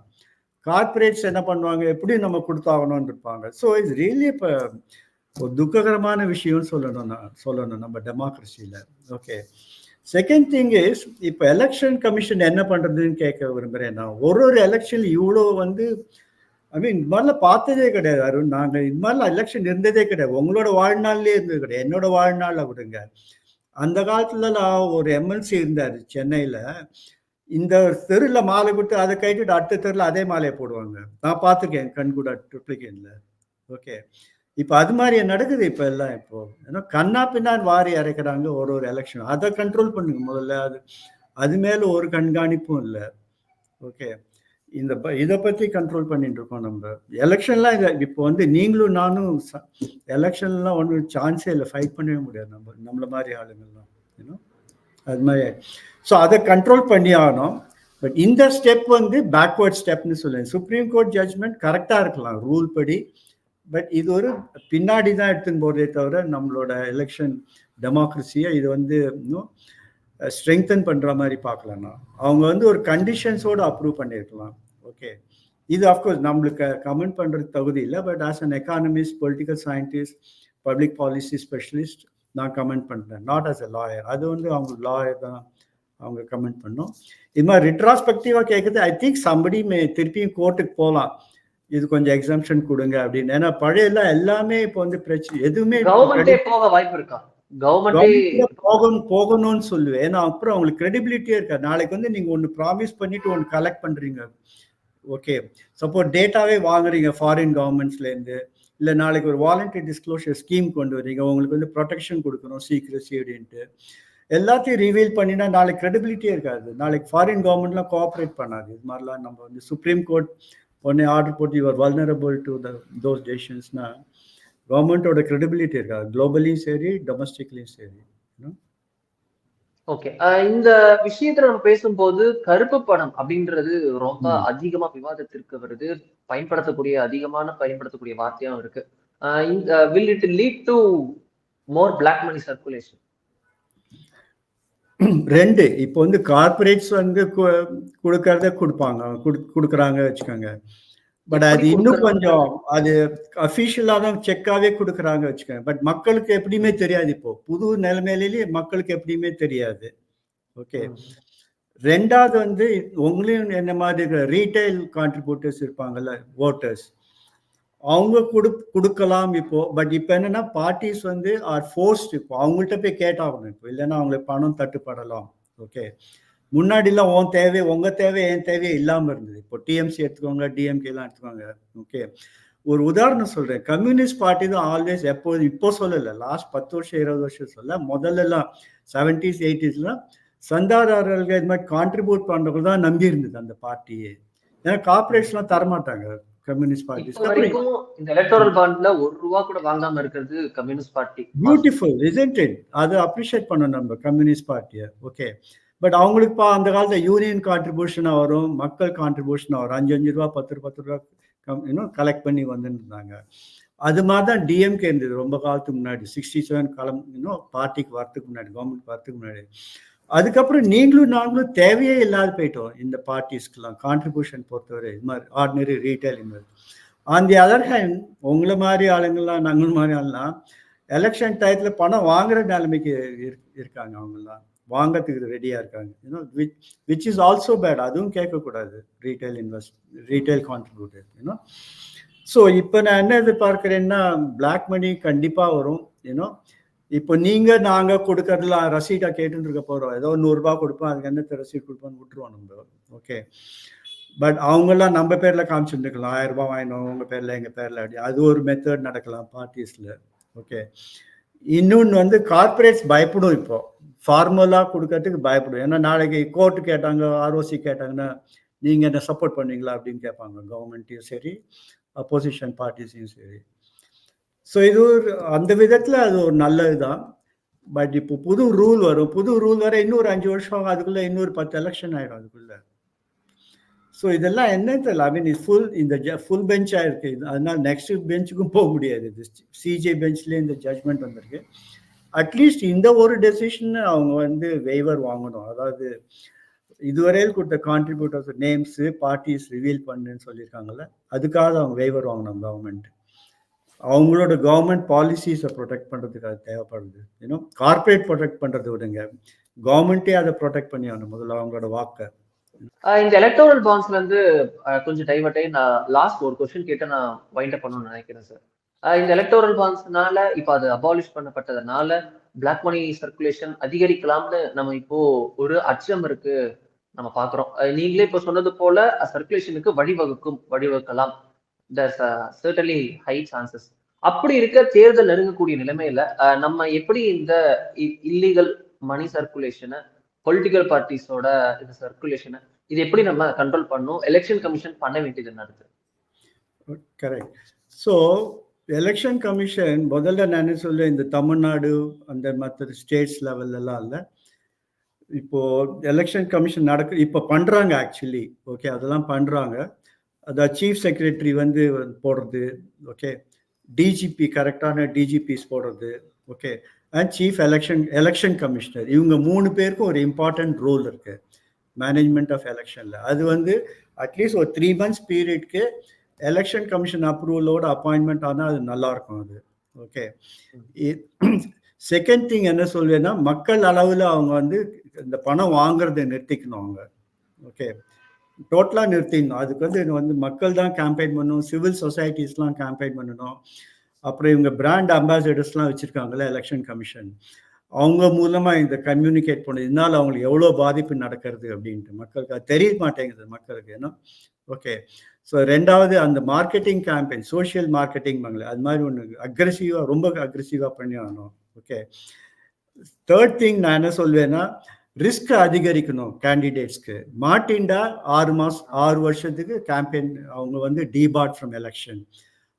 கார்பரேட்ஸ் என்ன பண்ணுவாங்க? எப்படி நம்ம கொடுத்தாகணும்னு இருப்பாங்க ஸோ இது ரியலி இப்போ ஒரு துக்ககரமான விஷயம்னு சொல்லணும் நான் சொல்லணும் நம்ம டெமோக்ரஸியில் ஓகே செகண்ட் திங் இஸ் இப்போ எலெக்ஷன் கமிஷன் என்ன பண்ணுறதுன்னு கேட்க விரும்புகிறேன் நான். ஒரு ஒரு எலெக்ஷன் இவ்வளோ வந்து ஐ மீன் இது மாதிரிலாம் பார்த்ததே கிடையாது அருண். நாங்கள் இது மாதிரிலாம் எலெக்ஷன் இருந்ததே கிடையாது. உங்களோட வாழ்நாள்லேயே இருந்தது கிடையாது. என்னோட வாழ்நாளில் விடுங்க. அந்த காலத்துல நான் ஒரு எம்எல்சி இருந்தார் சென்னையில். இந்த தெருவில் மாலை கொடுத்து அதை கைட்டு அடுத்த தெருவில் அதே மாலையை போடுவாங்க. நான் பார்த்துருக்கேன் கண்கூட ட்ரிப்ளிகேனில் ஓகே. இப்போ அது மாதிரி நடக்குது இப்போ எல்லாம் இப்போ. ஏன்னா கண்ணா பின்னான் வாரி இறைக்கிறாங்க ஒரு ஒரு எலெக்ஷன் அதை கண்ட்ரோல் பண்ணுங்க முதல்ல. அது அது மேலே ஒரு கண்காணிப்பும் இல்லை. ஓகே. இந்த ப- இதை பற்றி கண்ட்ரோல் பண்ணிட்டு இருக்கோம் நம்ம. எலெக்ஷன்லாம் இதை இப்போ வந்து நீங்களும் நானும் எலெக்ஷன்லாம் ஒன்றும் சான்ஸே இல்லை. ஃபைட் பண்ணவே முடியாது நம்ம நம்மளை மாதிரி ஆளுங்கள்லாம். ஏன்னா அது மாதிரி. ஸோ அதை கண்ட்ரோல் பண்ணி ஆகணும். பட் இந்த ஸ்டெப் வந்து பேக்வர்ட் ஸ்டெப்னு சொல்லுவேன். சுப்ரீம் கோர்ட் ஜட்ஜ்மெண்ட் கரெக்டாக இருக்கலாம் ரூல் படி. பட் இது ஒரு பின்னாடி தான் எடுத்துன்னு போகிறதே தவிர நம்மளோட எலெக்ஷன் டெமோக்ரஸியை இது வந்து இன்னும் ஸ்ட்ரெங்தன் பண்ணுற மாதிரி பார்க்கலாம் அவங்க வந்து ஒரு கண்டிஷன்ஸோடு அப்ரூவ் பண்ணியிருக்கலாம். ஓகே இது அஃப்கோர்ஸ் நம்மளுக்கு கமெண்ட் பண்ணுறது தகுதி இல்லை. But as an economist political scientist public policy specialist நான் கமெண்ட் பண்ணுறேன் நாட் ஆஸ் எ லாயர் அது வந்து அவங்க லாயர் தான் அவங்க கமெண்ட் பண்ணோம். இது மாதிரி ரிட்ராஸ்பெக்டிவாக கேட்குறது ஐ திங்க் சம்படி மே திருப்பியும் கோர்ட்டுக்கு போகலாம் இது கொஞ்சம் எக்ஸாம்ஷன் கொடுங்க அப்படின்னு. ஏன்னா பழைய எல்லாம் இப்போ வந்து பிரச்சனை எதுவுமே போக வாய்ப்பு இருக்கா? கவர்மெண்டே போகணும்னு சொல்லுவேன். ஏன்னா அப்புறம் அவங்களுக்கு கிரெடிபிலிட்டியே இருக்காது. நாளைக்கு வந்து நீங்க ஒன்று ப்ராமிஸ் பண்ணிட்டு ஒன்று கலெக்ட் பண்றீங்க. ஓகே சப்போஸ் டேட்டாவே வாங்குறீங்க ஃபாரின் கவர்மெண்ட்ஸ்ல இருந்து. இல்லை நாளைக்கு ஒரு வாலண்டரி டிஸ்க்ளோஷர் ஸ்கீம் கொண்டு வரீங்க. உங்களுக்கு வந்து ப்ரொடெக்ஷன் கொடுக்கணும் சீக்ரஸி அப்படின்ட்டு. எல்லாத்தையும் ரிவீல் பண்ணினா நாளைக்கு கிரெடிபிலிட்டியே இருக்காது. நாளைக்கு ஃபாரின் கவர்மெண்ட்லாம் கோஆப்ரேட் பண்ணாது. இது மாதிரிலாம் நம்ம வந்து சுப்ரீம் கோர்ட் உடனே ஆர்டர் போட்டு your vulnerable to the those டெசிஷன்ஸ்னால் கவர்மெண்ட்டோட கிரெடிபிலிட்டி இருக்காது. குளோபலியும் சரி டொமஸ்டிக்லையும் சரி. ஓகே இந்த விஷயத்துல நம்ம பேசும்போது கருப்பு பணம் அப்படின்றது ரொம்ப. அதிகமா விவாதத்திற்கு வருது. பயன்படுத்தக்கூடிய அதிகமான பயன்படுத்தக்கூடிய வார்த்தையாவும் இருக்கு. இந்த will it lead to more black money circulation ரெண்டு இப்போ வந்து கார்பரேட்ஸ் வந்து கொடுக்கறத கொடுப்பாங்க. குடு- கொடுக்கறாங்க வச்சுக்கோங்க. பட் அது இன்னும்? கொஞ்சம் அது அஃபிஷியலாக தான் செக்காவே கொடுக்குறாங்க வச்சுக்கோங்க. பட் மக்களுக்கு எப்படியுமே தெரியாது இப்போ. புது நிலைமையிலேயே மக்களுக்கு எப்படியுமே தெரியாது. ஓகே ரெண்டாவது வந்து உங்களையும் என்ன மாதிரி ரீட்டைல் கான்ட்ரிபியூட்டர்ஸ் இருப்பாங்கல்ல ஓட்டர்ஸ் அவங்க கொடு கொடுக்கலாம் இப்போ. பட் இப்போ என்னன்னா பார்ட்டிஸ் வந்து ஆர் ஃபோர்ஸ்ட் இப்போ. அவங்கள்ட்ட போய் கேட்டாகணும் இப்போ. இல்லைன்னா அவங்களுக்கு பணம் தட்டுப்படலாம். ஓகே முன்னாடிலாம் உன் தேவை உங்க தேவை என் தேவை இல்லாம இருந்தது. இப்போ டிஎம்சி எடுத்துக்கோங்க டிஎம்கே எல்லாம் எடுத்துக்கோங்க. ஓகே ஒரு உதாரணம் சொல்றேன். கம்யூனிஸ்ட் பார்ட்டி தான் ஆல்வேஸ் எப்போது இப்போ சொல்லல லாஸ்ட் பத்து வருஷம் இருபது வருஷம் சொல்ல முதல்ல எல்லாம் செவன்டிஸ் எயிட்டிஸ்லாம் சந்தாதாரர்கள் இது மாதிரி கான்ட்ரிபியூட் பண்றவங்க தான் நம்பி இருந்தது அந்த பார்ட்டியே. ஏன்னா கார்பரேட்ஸ்லாம் தரமாட்டாங்க கம்யூனிஸ்ட் வரைக்கும் இந்த எலக்டோரல் பாண்ட்ல ஒரு ரூபா கூட வாங்காம இருக்கிறது கம்யூனிஸ்ட் பார்ட்டி பியூட்டிஃபுல் இட் அதை அப்ரிஷியேட் பண்ணணும் நம்ம கம்யூனிஸ்ட் பார்ட்டியை ஓகே பட் அவங்களுக்கு இப்போ அந்த காலத்தில் யூனியன் கான்ட்ரிபியூஷனாக வரும் மக்கள் கான்ட்ரிபியூஷனாக வரும். அஞ்சு அஞ்சு ரூபா பத்து ரூபா பத்து ரூபா கம் இன்னும் கலெக்ட் பண்ணி வந்துட்டு இருந்தாங்க அது மாதிரி தான் டிஎம்கே இருந்தது ரொம்ப காலத்துக்கு முன்னாடி. சிக்ஸ்டி செவன் காலம் இன்னும் பார்ட்டிக்கு வரத்துக்கு முன்னாடி கவர்மெண்ட் வரத்துக்கு முன்னாடி. அதுக்கப்புறம் நீங்களும் நாங்களும் தேவையே இல்லாத போயிட்டோம் இந்த பார்ட்டிஸ்க்கெலாம் கான்ட்ரிபியூஷன் பொறுத்தவரை. இது மாதிரி ஆர்டினரி ரீட்டைல் மாதிரி ஆன் தி அதர் ஹேண்ட் உங்களை மாதிரி ஆளுங்கள்லாம் நாங்கள் மாதிரி ஆளுலாம் எலெக்ஷன் டயத்தில் பணம் வாங்குற நிலைமைக்கு இருக்காங்க அவங்கெல்லாம். வாங்கிறதுக்கு ரெடியாக இருக்காங்க. You know which which is also bad அதுவும் கேட்கக்கூடாது. Retail invest retail contributor you know so இப்போ நான் என்ன எதிர்பார்க்குறேன்னா பிளாக் மணி கண்டிப்பாக வரும் யூனோ இப்போ நீங்கள் நாங்கள் கொடுக்கறதுல ரசீட்டாக கேட்டுன்னு இருக்க போகிறோம் ஏதோ நூறுரூபா கொடுப்போம் அதுக்கு என்ன ரசீட் கொடுப்போன்னு விட்டுருவோம் நம்ம. ஓகே பட் அவங்கெல்லாம் நம்ம பேரில் காமிச்சுருந்துக்கலாம். ஆயிரம் ரூபாய் வாங்கினோம் உங்கள் பேரில் எங்கள் பேரில் அப்படி. அது ஒரு மெத்தட் நடக்கலாம் பார்ட்டிஸில் ஓகே இன்னொன்று வந்து கார்ப்பரேட்ஸ் பயப்படும் இப்போது ஃபார்மலாக கொடுக்கறதுக்கு பயப்படும் ஏன்னா நாளைக்கு கோர்ட்டு கேட்டாங்க ஆர்ஓசி கேட்டாங்கன்னா நீங்கள் என்ன சப்போர்ட் பண்ணுவீங்களா அப்படின்னு கேட்பாங்க. கவர்மெண்ட்டையும் சரி அப்போசிஷன் பார்ட்டிஸையும் சரி. ஸோ இது ஒரு அந்த விதத்தில் அது ஒரு நல்லது தான் பட் இப்போ புது ரூல் வரும். புது ரூல் வர இன்னொரு அஞ்சு வருஷம் ஆகும். அதுக்குள்ளே இன்னொரு பத்து எலெக்ஷன் ஆகிடும் அதுக்குள்ளே. ஸோ இதெல்லாம் என்ன தெரியல. ஐ மீன் ஃபுல் இந்த ஜ ஃபுல் பெஞ்சாக இருக்குது இது நெக்ஸ்ட் பெஞ்சுக்கும் போக முடியாது. இது சிஜே பெஞ்ச்லேயே இந்த ஜட்மெண்ட் வந்திருக்கு. அட்லீஸ்ட் இந்த ஒரு டெசிஷன் அவங்க வந்து வெய்வர் வாங்கணும். அதாவது இதுவரையில் கொடுத்த கான்ட்ரிபியூட்டர்ஸ் நேம்ஸு பார்ட்டிஸ் ரிவீல் பண்ணுன்னு சொல்லியிருக்காங்கல்ல அதுக்காக அவங்க வெய்வர் வாங்கணும் கவர்மெண்ட் அவங்களோட கவர்மெண்ட் பாலிசிஸை ப்ரொடெக்ட் பண்ணுறதுக்கு அது தேவைப்படுது. ஏன்னா கார்ப்பரேட் ப்ரொடெக்ட் பண்ணுறது விடுங்க. கவர்மெண்ட்டே அதை ப்ரொடெக்ட் பண்ணி ஆகணும் முதல்ல அவங்களோட வாக்கை. இந்த எலக்ட்ரல் பாண்ட்ஸ்ல இருந்து கொஞ்சம் டைவர்ட் ஆகி நான் லாஸ்ட் ஒரு கொஸ்டின் கேட்டு நான் வைண்ட் அப் பண்ணணும்னு நினைக்கிறேன் சார் இந்த எலக்டோரல் பாண்ட்ஸ்னால இப்போ அது அபாலிஷ் பண்ணப்பட்டதுனால பிளாக் மணி சர்க்குலேஷன் அதிகரிக்கலாம்னு நம்ம இப்போ ஒரு அச்சம் இருக்கு நம்ம பாக்குறோம். நீங்களே இப்போ சொன்னது போல சர்க்குலேஷனுக்கு வழிவகுக்கும் வழிவகுக்கலாம். சர்டன்லி ஹை சான்சஸ் அப்படி இருக்க தேர்தல் நெருங்கக்கூடிய நிலைமையில நம்ம எப்படி இந்த இல்லீகல் மணி சர்க்குலேஷனை பொலிட்டிக்கல் பார்ட்டிஸோட இந்த சர்க்குலேஷனை இது எப்படி நம்ம கண்ட்ரோல் பண்ணும் எலெக்ஷன் கமிஷன் பண்ண வேண்டியது என்ன இருக்கு கரெக்ட் ஸோ எலெக்ஷன் கமிஷன் முதல்ல நான் என்ன சொல்ல இந்த தமிழ்நாடு அந்த மற்ற ஸ்டேட்ஸ் லெவல்லலாம் இல்லை. இப்போ எலெக்ஷன் கமிஷன் நடக்க இப்போ பண்ணுறாங்க ஆக்சுவலி ஓகே அதெல்லாம் பண்ணுறாங்க அதான் சீஃப் செக்ரட்டரி வந்து போடுறது ஓகே டிஜிபி கரெக்டான டிஜிபிஸ் போடுறது okay and chief election election commissioner இவங்க மூணு பேருக்கும் ஒரு இம்பார்ட்டன்ட் ரோல் இருக்குது மேனேஜ்மெண்ட் ஆஃப் எலெக்ஷனில் அது வந்து அட்லீஸ்ட் ஒரு த்ரீ மந்த்ஸ் பீரியட்க்கு எலெக்ஷன் கமிஷன் அப்ரூவலோட அப்பாயின்மெண்ட் ஆனால் அது நல்லா இருக்கும் அது ஓகே செகண்ட் திங் என்ன சொல்வேன்னா மக்கள் அளவில் அவங்க வந்து இந்த பணம் வாங்குறதை நிறுத்திக்கணும் அவங்க. ஓகே டோட்டலாக நிறுத்திடணும். அதுக்கு வந்து வந்து மக்கள் தான் கேம்பெயின் பண்ணணும் சிவில் சொசைட்டிஸ்லாம் கேம்பெயின் பண்ணணும். அப்புறம் இவங்க பிராண்ட் அம்பாசடர்ஸ்லாம் வச்சுருக்காங்களே எலெக்ஷன் கமிஷன் அவங்க மூலமாக இந்த கம்யூனிகேட் பண்ணது இதனால் அவங்களுக்கு எவ்வளோ பாதிப்பு நடக்கிறது அப்படின்ட்டு. மக்களுக்கு அது தெரிய மாட்டேங்குது மக்களுக்கு. ஏன்னா ஓகே ஸோ ரெண்டாவது அந்த மார்க்கெட்டிங் கேம்பெயின் சோஷியல் மார்க்கெட்டிங் பண்ணல அது மாதிரி ஒன்று அக்ரெசிவாக ரொம்ப அக்ரெசிவாக பண்ணி ஆகணும். ஓகே தேர்ட் திங் நான் என்ன சொல்வேன்னா ரிஸ்க் அதிகரிக்கணும் கேண்டிடேட்ஸ்க்கு மாட்டின்டா ஆறு மாதம் ஆறு வருஷத்துக்கு கேம்பெயின் அவங்க வந்து டிபார்ட் ஃப்ரம் எலெக்ஷன்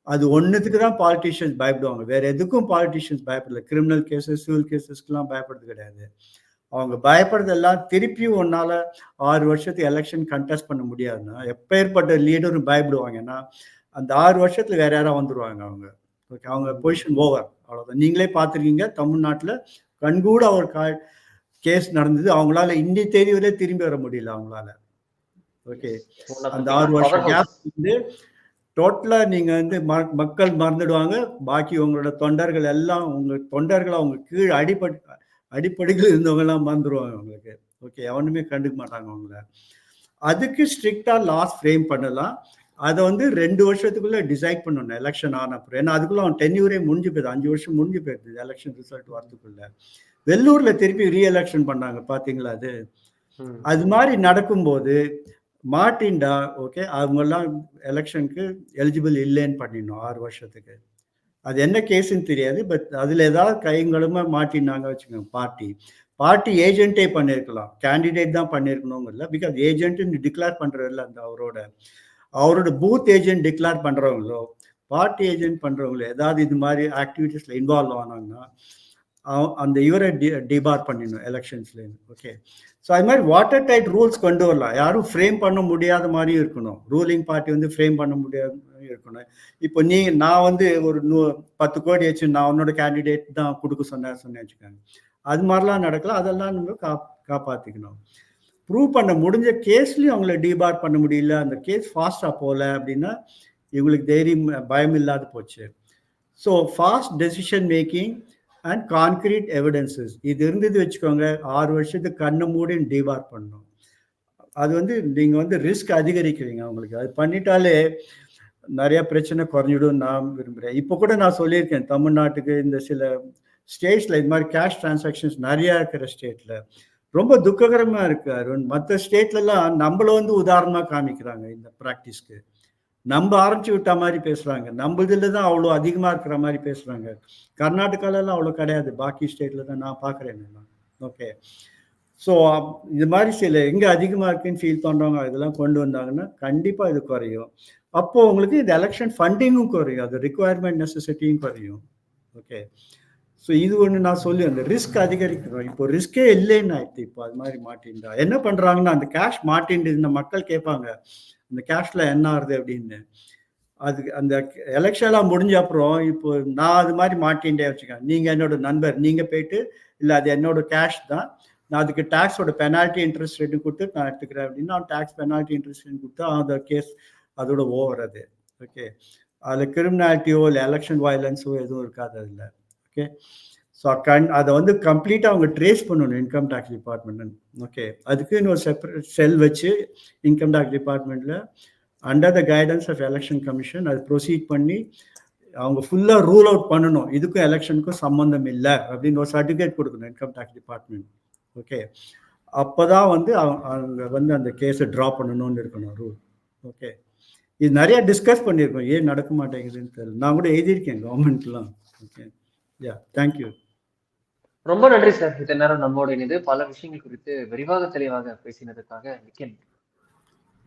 அது ஒன்றுத்துக்கு தான் பாலிட்டிஷியன்ஸ் பயப்படுவாங்க. வேற எதுக்கும் பாலிட்டிஷியன்ஸ் பயப்படல. கிரிமினல் கேசஸ் சிவில் கேசஸ்க்குலாம் பயப்படுறது கிடையாது. அவங்க பயப்படுறதெல்லாம் திருப்பியும் ஒன்னால ஆறு வருஷத்துக்கு எலெக்ஷன் கண்டெஸ்ட் பண்ண முடியாதுன்னா எப்பேற்பட்ட லீடரும் பயப்படுவாங்கன்னா அந்த ஆறு வருஷத்துல வேற யாராவது வந்துருவாங்க அவங்க. ஓகே அவங்க பொசிஷன் ஓவர் அவ்வளோதான் நீங்களே பார்த்துருக்கீங்க தமிழ்நாட்டில் கண்கூட ஒரு கா கேஸ் நடந்தது. அவங்களால இன்னி தேதி வரை திரும்பி வர முடியல அவங்களால. ஓகே அந்த ஆறு வருஷம் கேப் வந்து டோட்டலா நீங்க வந்து மக்கள் மறந்துடுவாங்க. பாக்கி உங்களோட தொண்டர்கள் எல்லாம் உங்க தொண்டர்கள் அவங்க கீழே அடிப்படை அடிப்படையில் இருந்தவங்க எல்லாம் மறந்துடுவாங்க அவங்களுக்கு. ஓகே எவனுமே கண்டுக்க மாட்டாங்க அவங்கள. அதுக்கு ஸ்ட்ரிக்டா லாஸ் ஃப்ரேம் பண்ணலாம். அதை வந்து ரெண்டு வருஷத்துக்குள்ள டிசைட் பண்ணணும் எலெக்ஷன் ஆன அப்புறம். ஏன்னா அதுக்குள்ள அவன் டென்யூரே முடிஞ்சு போயிருது அஞ்சு வருஷம் முடிஞ்சு போயிருது எலெக்ஷன் ரிசல்ட் வரதுக்குள்ள. வெள்ளூர்ல திருப்பி ரீ எலெக்ஷன் பண்ணாங்க பாத்தீங்களா அது? அது மாதிரி நடக்கும்போது மாட்டின்டா ஓகே அவங்கெல்லாம் எலெக்ஷனுக்கு எலிஜிபிள் இல்லைன்னு பண்ணிடணும் ஆறு வருஷத்துக்கு. அது என்ன கேஸுன்னு தெரியாது பட் அதில் ஏதாவது கைங்களுமே மாட்டினாங்க வச்சுக்கோங்க பார்ட்டி பார்ட்டி ஏஜென்ட்டே பண்ணியிருக்கலாம் கேண்டிடேட் தான் பண்ணியிருக்கணுங்க இல்லை பிகாஸ் ஏஜென்ட்டுன்னு டிக்ளேர் பண்ணுறதில்ல அந்த அவரோட அவரோட பூத் ஏஜென்ட் டிக்ளேர் பண்ணுறவங்களோ பார்ட்டி ஏஜென்ட் பண்ணுறவங்களோ ஏதாவது இது மாதிரி ஆக்டிவிட்டீஸில் இன்வால்வ் ஆனாங்கன்னா அந்த இவரை டி டிபார் பண்ணிடணும் எலெக்ஷன்ஸ்லேருந்து ஓகே ஸோ அது மாதிரி வாட்டர் டைட் ரூல்ஸ் கொண்டு வரலாம். யாரும் ஃப்ரேம் பண்ண முடியாத மாதிரியும் இருக்கணும். ரூலிங் பார்ட்டி வந்து ஃப்ரேம் பண்ண முடியாது இருக்கணும். இப்போ நீ நான் வந்து ஒரு நூ பத்து கோடி வச்சு நான் உன்னோட கேண்டிடேட் தான் கொடுக்க சொன்னேன் சொன்னேன் வச்சுக்கோங்க. அது மாதிரிலாம் நடக்கலாம் அதெல்லாம் நம்ம கா காப்பாற்றிக்கணும் ப்ரூவ் பண்ண முடிஞ்ச கேஸ்லையும் அவங்கள டிபார் பண்ண முடியல. அந்த கேஸ் ஃபாஸ்ட்டாக போகல அப்படின்னா இவங்களுக்கு தைரியம் பயம் இல்லாத போச்சு. So fast decision making and concrete evidences இது இருந்தது வச்சுக்கோங்க. ஆறு வருஷத்துக்கு கண்ணு மூடி டிபார் பண்ணணும். அது வந்து நீங்கள் வந்து ரிஸ்க் அதிகரிக்கிறீங்க அவங்களுக்கு. அது பண்ணிட்டாலே நிறைய பிரச்சனை குறைஞ்சிடும் நான் விரும்புகிறேன் இப்போ கூட நான் சொல்லியிருக்கேன் தமிழ்நாட்டுக்கு இந்த சில ஸ்டேட்ஸில் இது மாதிரி கேஷ் டிரான்சாக்ஷன்ஸ் நிறையா இருக்கிற ஸ்டேட்டில் ரொம்ப துக்ககரமாக இருக்குது அருண். மற்ற ஸ்டேட்லலாம் நம்மளை வந்து உதாரணமாக காமிக்கிறாங்க இந்த ப்ராக்டிஸ்க்கு நம்ம ஆரம்பிச்சு விட்ட மாதிரி பேசுகிறாங்க நம்ம இதில் தான் அவ்வளோ அதிகமாக இருக்கிற மாதிரி பேசுகிறாங்க கர்நாடகாலலாம் அவ்வளோ கிடையாது. பாக்கி ஸ்டேட்டில் தான் நான் பார்க்குறேன் ஓகே ஸோ இது மாதிரி சில எங்கே அதிகமாக இருக்குன்னு ஃபீல் பண்ணுறவங்க இதெல்லாம் கொண்டு வந்தாங்கன்னா கண்டிப்பாக இது குறையும். அப்போ உங்களுக்கு இந்த எலெக்ஷன் ஃபண்டிங்கும் குறையும். அது ரிக்குவயர்மெண்ட் நெசசிட்டியும் குறையும். ஓகே ஸோ இது ஒன்று நான் சொல்லி அந்த ரிஸ்க் அதிகரிக்கிறோம். இப்போ ரிஸ்கே இல்லைன்னு ஆயிடுச்சு. இப்போ அது மாதிரி மாட்டின்றா என்ன பண்ணுறாங்கன்னா அந்த கேஷ் மாட்டின்றது இந்த மக்கள் கேட்பாங்க அந்த கேஷில் என்ன ஆகுது? அப்படின்னு. அது அந்த எலெக்ஷன்லாம் முடிஞ்ச அப்புறம் இப்போ நான் அது மாதிரி மாட்டின்டே வச்சுக்கேன் நீங்கள் என்னோட நண்பர் நீங்கள் போயிட்டு இல்லை அது என்னோட கேஷ் தான். நான் அதுக்கு டேக்ஸோட பெனால்ட்டி இன்ட்ரெஸ்ட் ரேட்டு கொடுத்து நான் எடுத்துக்கிறேன். அப்படின்னா டேக்ஸ் பெனால்ட்டி இன்ட்ரெஸ்ட் ரேட் கொடுத்து அந்த கேஸ் அதோட ஓவர் அது ஓகே அதில் கிரிமினாலிட்டியோ இல்லை எலெக்ஷன் வயலன்ஸோ எதுவும் இருக்காது அதில். ஓகே ஸோ கண் அதை வந்து கம்ப்ளீட்டாக அவங்க ட்ரேஸ் பண்ணணும் இன்கம் டேக்ஸ் டிபார்ட்மெண்ட் ஓகே அதுக்கு இன்னொரு செப்பரேட் செல் வச்சு இன்கம் டேக்ஸ் டிபார்ட்மெண்ட்டில் under the guidance of election commission அது ப்ரொசீட் பண்ணி அவங்க ஃபுல்லாக ரூல் அவுட் பண்ணணும். இதுக்கும் எலெக்ஷனுக்கும் சம்மந்தம் இல்லை அப்படின்னு ஒரு சர்டிஃபிகேட் கொடுக்கணும் இன்கம் டேக்ஸ் டிபார்ட்மெண்ட் ஓகே அப்போ தான் வந்து அவங்க அவங்க வந்து அந்த கேஸை ட்ரா பண்ணணும்னு இருக்கணும் ரூல் ஓகே இது நிறைய டிஸ்கஸ் பண்ணியிருக்கோம். ஏன் நடக்க மாட்டேங்குதுன்னு தெரியல. நான் கூட எழுதியிருக்கேன் கவர்மெண்ட்லாம் ஓகே யா தேங்க்யூ ரொம்ப நன்றி சார். இத்தனை நேரம் நம்மோடு இணைந்து பல விஷயங்கள் குறித்து விரிவாக தெளிவாக பேசினதுக்காக மிக்க நன்றி.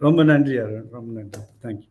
ரொம்ப நன்றி அருண். ரொம்ப நன்றி. தேங்க்யூ